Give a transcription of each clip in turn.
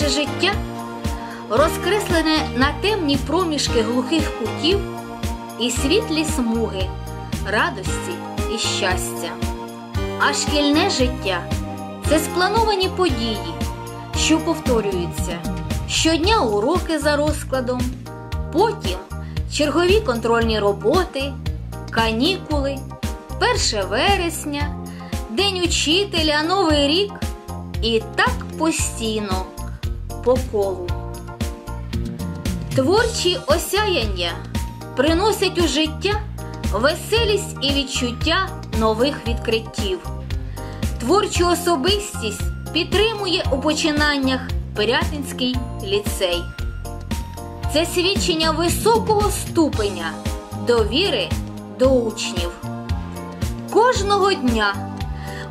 наше життя розкреслене на темні проміжки глухих кутів і світлі смуги, радості і щастя. А шкільне життя це сплановані події, що повторюються щодня уроки за розкладом, потім чергові контрольні роботи, канікули, 1 вересня, День учителя, Новий рік. І так постійно по колу. Творчі осяяння приносять у життя веселість і відчуття нових відкриттів. Творчу особистість підтримує у починаннях Пирятинський ліцей. Це свідчення високого ступеня довіри до учнів. Кожного дня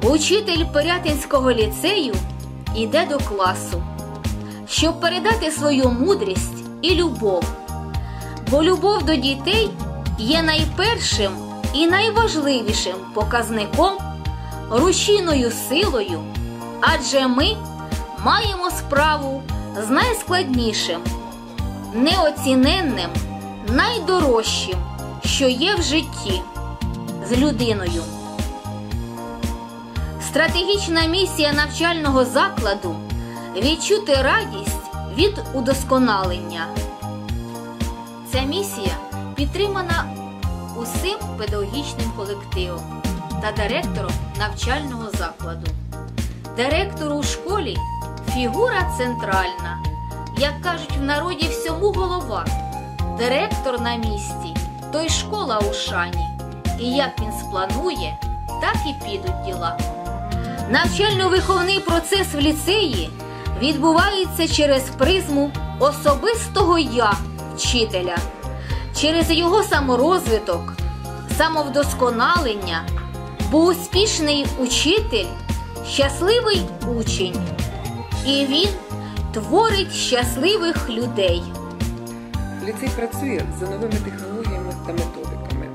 учитель Пирятинського ліцею йде до класу, щоб передати свою мудрість і любов. Бо любов до дітей є найпершим і найважливішим показником, рушійною силою, адже ми маємо справу з найскладнішим, неоціненним, найдорожчим, що є в житті з людиною. Стратегічна місія навчального закладу відчути радість від удосконалення. Ця місія підтримана усім педагогічним колективом та директором навчального закладу. Директор у школі фігура центральна, як кажуть в народі всьому голова. Директор на місці, то й школа у шані. І як він спланує, так і підуть діла. Навчально-виховний процес в ліцеї відбувається через призму особистого я вчителя, через його саморозвиток, самовдосконалення, бо успішний учитель щасливий учень, і він творить щасливих людей. Ліцей працює за новими технологіями та методиками.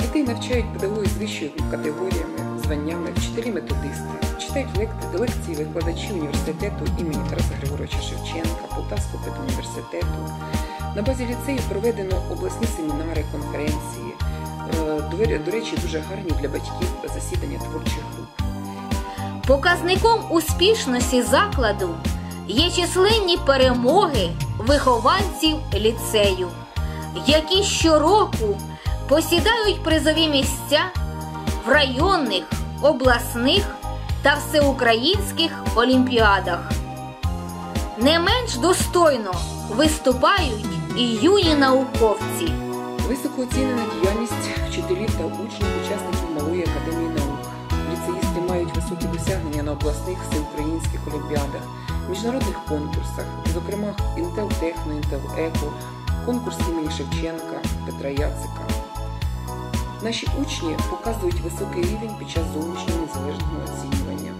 Дітей навчають педагоги з вищими категоріями, званнями, вчителі-методисти, читають лек- лекції викладачі університету імені Тараса Григоровича Шевченка, Полтавського педуніверситету. На базі ліцею проведено обласні семінари, конференції. Е, до речі, дуже гарні для батьків засідання творчих груп. Показником успішності закладу є численні перемоги вихованців ліцею, які щороку посідають призові місця в районних, обласних та всеукраїнських олімпіадах. Не менш достойно виступають і юні науковці. Високо оцінена діяльність вчителів та учнів, учасників Малої академії наук. Ліцеїсти мають високі досягнення на обласних всеукраїнських олімпіадах, міжнародних конкурсах, зокрема Інтел-Техно, Інтел-Еко, конкурс імені Шевченка, Петра Яцика. Наші учні показують високий рівень під час зовнішнього незалежного оцінювання.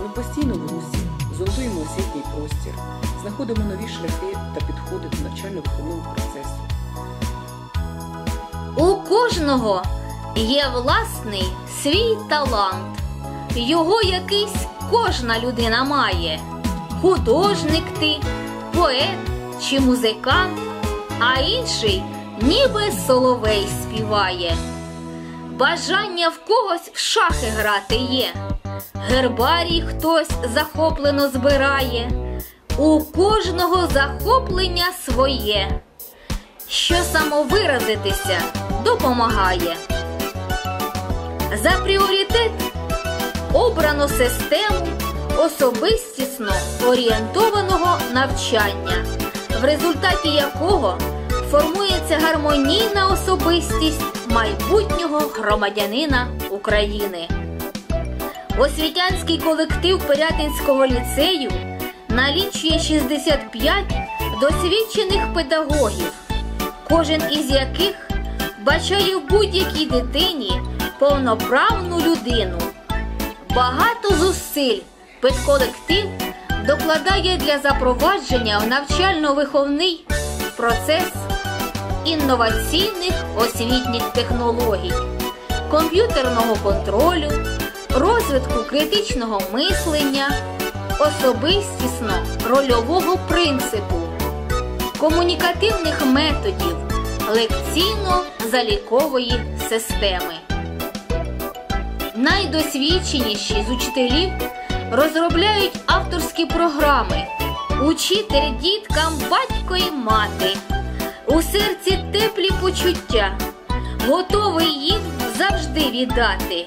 Ми постійно в русі, зондуємо освітній простір, знаходимо нові шляхи та підходи до навчально-виховного процесу. У кожного є власний свій талант. Його якийсь кожна людина має. Художник ти, поет чи музикант, а інший ніби соловей співає. Бажання в когось в шахи грати є. Гербарій хтось захоплено збирає. У кожного захоплення своє що самовиразитися допомагає. За пріоритет обрано систему особистісно орієнтованого навчання, в результаті якого формується гармонійна особистість майбутнього громадянина України. Освітянський колектив Пирятинського ліцею налічує 65 досвідчених педагогів кожен із яких бачає в будь-якій дитині повноправну людину. Багато зусиль педколектив докладає для запровадження в навчально-виховний процес інноваційних освітніх технологій, комп'ютерного контролю, розвитку критичного мислення, особистісно рольового принципу. комунікативних методів лекційно-залікової системи. Найдосвідченіші з учителів розробляють авторські програми. Учитель діткам батько і мати. У серці теплі почуття, готовий їм завжди віддати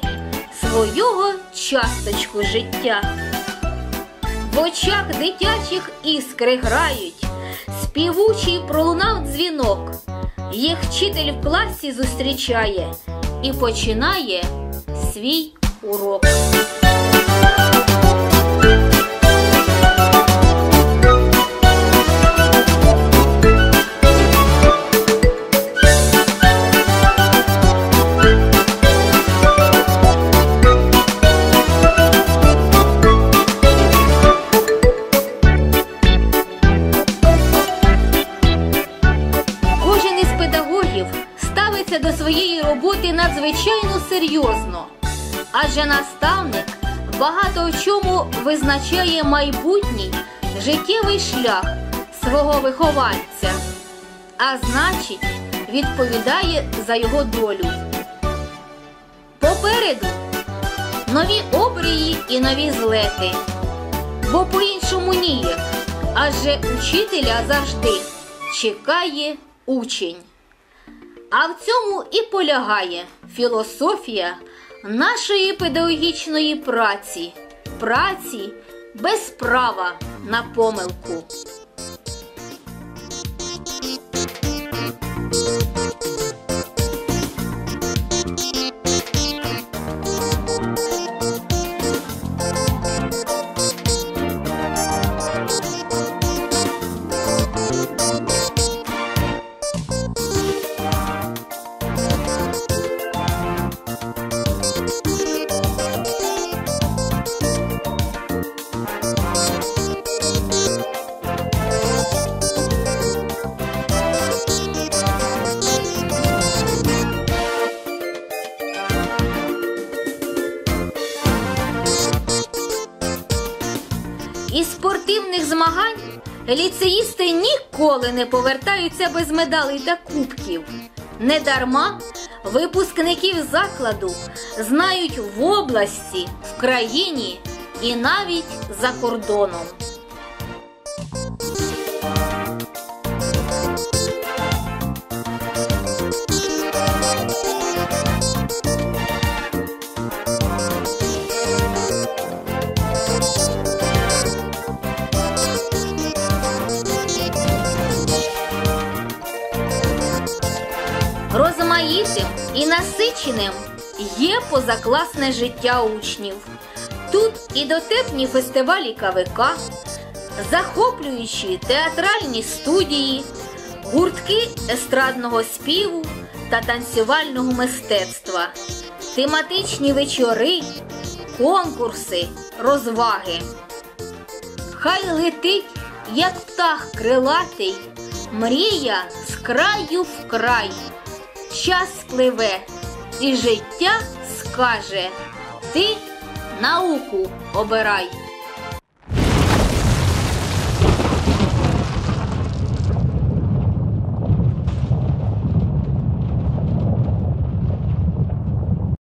свого часточку життя. В очах дитячих іскри грають, співучий пролунав дзвінок, їх вчитель в класі зустрічає і починає свій урок. Серйозно, адже наставник багато в чому визначає майбутній життєвий шлях свого вихованця, а значить, відповідає за його долю. Попереду нові обрії і нові злети, бо по-іншому ніяк, адже учителя завжди чекає учень. А в цьому і полягає філософія нашої педагогічної праці, праці без права на помилку. Із спортивних змагань ліцеїсти ніколи не повертаються без медалей та кубків. Недарма випускників закладу знають в області, в країні і навіть за кордоном. Розмаїтим і насиченим є позакласне життя учнів. Тут і дотепні фестивалі КВК, захоплюючі театральні студії, гуртки естрадного співу та танцювального мистецтва, тематичні вечори, конкурси, розваги. Хай летить, як птах крилатий, мрія з краю в край. Час пливе, і життя скаже, ти науку обирай.